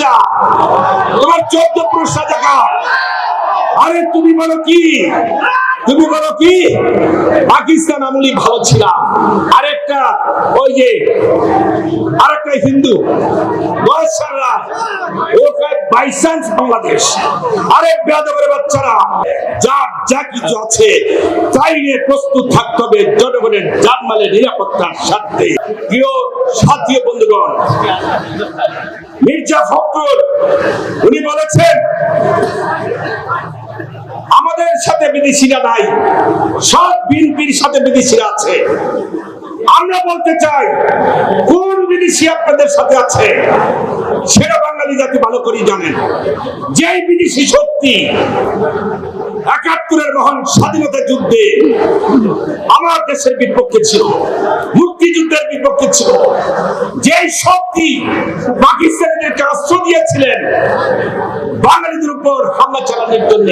বাচ্চা। তোমার চোদ্দ পুরুষরা দেখা আরে তুমি বলো কি? তুমি বলো কি? পাকিস্তান আমলি ভালো ছিলাম। আরেকটা ওই যে, আরেকটা হিন্দু। বয়সাররা বাংলাদেশ। আরে বেয়াদবের বাচ্চারা, যার যা কিছু আছে, তাই নিয়ে প্রস্তুত থাকতে হবে জনগণের জানমালের নিরাপত্তার স্বার্থে। প্রিয় সাথী বন্ধুগণ, মির্জা ফখরুল, উনি বলেছেন সাথে বিদেশিরা নাই। সব বিএনপির সাথে বিদেশিরা আছে। আমরা বলতে চাই, কোন বিদেশি আপনাদের সাথে আছে? সেটা বাঙালি জাতি ভালো করেই জানেন। যেই বিদেশি শক্তি একাত্তরের মহান স্বাধীনতা যুদ্ধে আমার দেশের বিপক্ষে ছিল। মুক্তিযুদ্ধের বিপক্ষে ছিল। যে শক্তি পাকিস্তানিদেরকে আশ্রয় দিয়েছিলেন বাঙালিদের উপর হামলা চালানোর জন্য,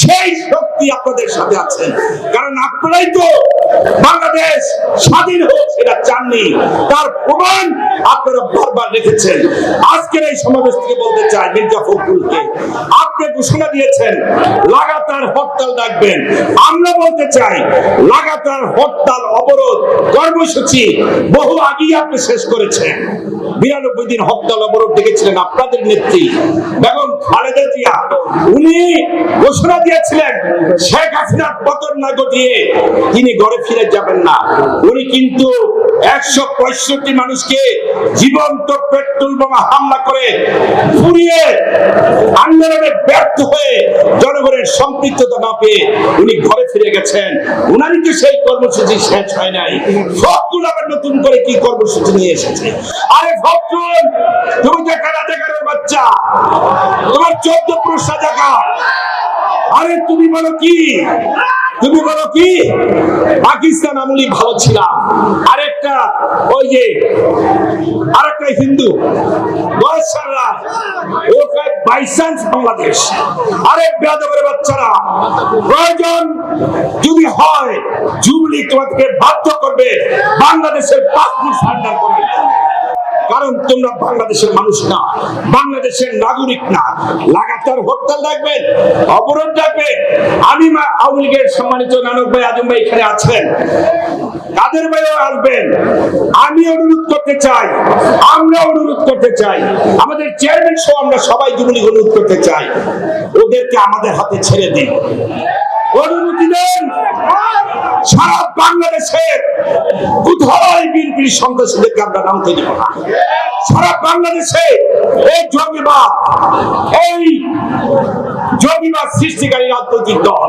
সেই শক্তি আপনাদের সাথে আছেন। কারণ আপনারাই তো বাংলাদেশ স্বাধীন হোক, সেটা চাননি। তার প্রমাণ আপনারা বারবার রেখেছেন। আজকের এই সমাবেশ থেকে বলতে চাই মির্জা ফখরুলকে, আপনি ঘোষণা দিয়েছেন, লাগাতার হরতাল ডাকবেন। আমরা বলতে চাই, লাগাতার হরতাল অবরোধ কর্মসূচি বহু আগেই আপনি শেষ করেছেন। বিরানব্বই দিন হরতাল অবরোধ ডেকেছিলেন আপনাদের নেত্রী বেগম খালেদা জিয়া। উনি ঘোষণা দিয়েছিলেন, শেখ হাসিনার পতন না ঘটিয়ে তিনি ঘরে ফিরে যাবেন না। উনি কিন্তু একশো পঁয়ষট্টি মানুষকে জীবন্ত পেট্রোল বোমা হামলা করে পুড়িয়ে আন্দোলনে ব্যর্থ হয়ে জনগণের সম্পৃক্ততা না পেয়ে উনি ঘরে ফিরে গেছেন। উনারই তো সেই কর্মসূচি শেষ হয় নাই। ফখরুল আবার নতুন করে কি কর্মসূচি নিয়ে এসেছে? আরে ফখরুল তুমি তো কারা দেখার বাচ্চা। তোমার চোদ্দ পুরুষরা দেখা আরে তুমি বলো কি? তুমি বলো কি? পাকিস্তান আমলি ভালো ছিলাম। আরেকটা ওই যে হিন্দু আরে সান্ডার করবে কারণ তোমরা বাংলাদেশের মানুষ না, বাংলাদেশের নাগরিক না। লাগাতার হরতাল ডাকবেন, অবরোধ ডাকবেন। আমি আওয়ামী লীগের সম্মানিত নানক ভাই, আজম ভাই এখানে আছেন। কাদের ভাইও আসবেন, আমি অনুরোধ করতে চাই, আমরা অনুরোধ করতে চাই, আমাদের চেয়ারম্যান সহ আমরা সবাই যুবলীগ অনুরোধ করতে চাই, ওদেরকে আমাদের হাতে ছেড়ে দিন। সৃষ্টিকারী রাজনৈতিক দল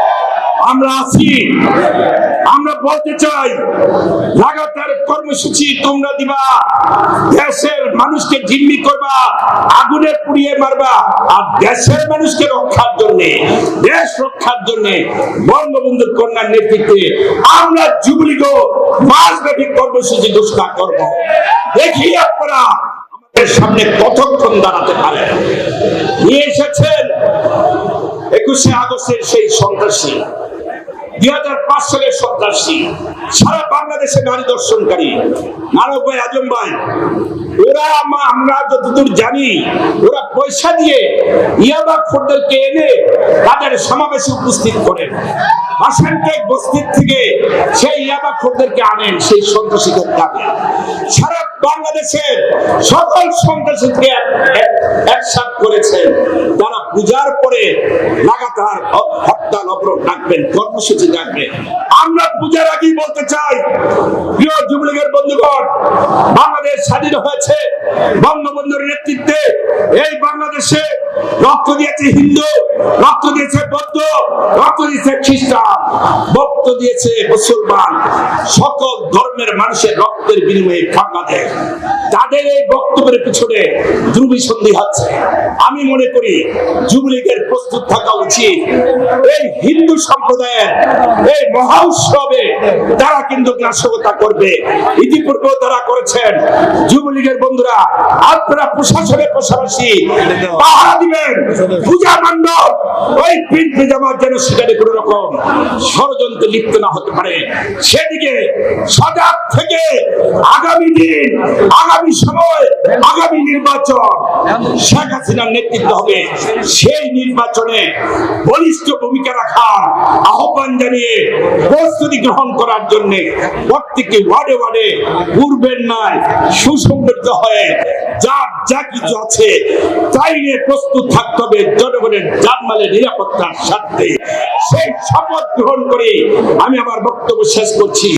আমরা আছি। আমরা বলতে চাই, লাগাতার কর্মসূচি তোমরা দিবা, দেশের মানুষকে জিম্মি করবা, আগুনে পুড়িয়ে মারবা, আর দেশের মানুষকে রক্ষার জন্য, দেশ রক্ষার জন্য বঙ্গবন্ধুর কন্যার নেতৃত্বে আমরা যুবলীগ মাসব্যাপী কর্মসূচি ঘোষণা করব। দেখি আপনারা আমাদের সামনে কতক্ষণ দাঁড়াতে পারেন। নিয়ে এসেছেন একুশে আগস্টের সেই সন্ত্রাসী। দুই হাজার পাঁচ সালের সারা বাংলাদেশে ওরা আমরা জানি, ওরা পয়সা দিয়ে ইয়াবা এনে তাদের সমাবেশে উপস্থিত করেন। আসানকে বস্তির থেকে সেই ইয়াবা খোরদেরকে আনেন, সেই সন্ত্রাসীদের ডাকে সারা বাংলাদেশের সকল সন্ত্রাসীকে এক- এক- একসাথ করেছেন তারা পূজার পরে লাগাতার হরতাল অবরোধ ডাকবেন কর্মসূচি ডাকবেন আমরা পূজার আগেই বলতে চাই, প্রিয় যুবলীগের বন্ধুগণ, বাংলাদেশ স্বাধীন হয়েছে। বঙ্গবন্ধুর নেতৃত্বে এই বাংলাদেশে রক্ত দিয়েছে হিন্দু রক্ত দিয়েছে বৌদ্ধ, রক্ত দিয়েছে খ্রিস্টান রক্ত দিয়েছে মুসলমান। সকল ধর্মের মানুষের রক্তের বিনিময়ে বাংলাদেশ তাদের এই বক্তব্যের পিছনে ধ্রুবী সন্ধি হচ্ছে। আমি মনে করি যুবলীগের প্রস্তুত থাকা উচিত। এই হিন্দু সম্প্রদায়ের এই মহা উৎসবে তারা কিন্তু নাশকতা করবে। ইতিপূর্বেও তারা করেছেন। যুবলীগের বন্ধুরা, আপনারা প্রশাসনের পাশাপাশি পাহারা দিবেন। পূজা মণ্ডপ ওই যেন সেখানে কোনো রকম ষড়যন্ত্রে লিপ্ত না হতে পারে। সেদিকে সজাগ থেকে আগামী দিন, আগামী সময়, আগামী নির্বাচন শেখ হাসিনার নেতৃত্ব হবে। সেই নির্বাচনে বলিষ্ঠ ভূমিকা রাখার আহ্বান জানিয়ে প্রস্তুতি গ্রহণ করার জন্য প্রত্যেকটি ওয়ার্ডে ওয়ার্ডে পূর্বের নয় সুসংগঠিত হয়ে কিছু আছে। তাই নিয়ে প্রস্তুত থাকতে হবে জনগণের জানমালের নিরাপত্তার স্বার্থে। সেই শপথ গ্রহণ করে আমি আমার বক্তব্য শেষ করছি।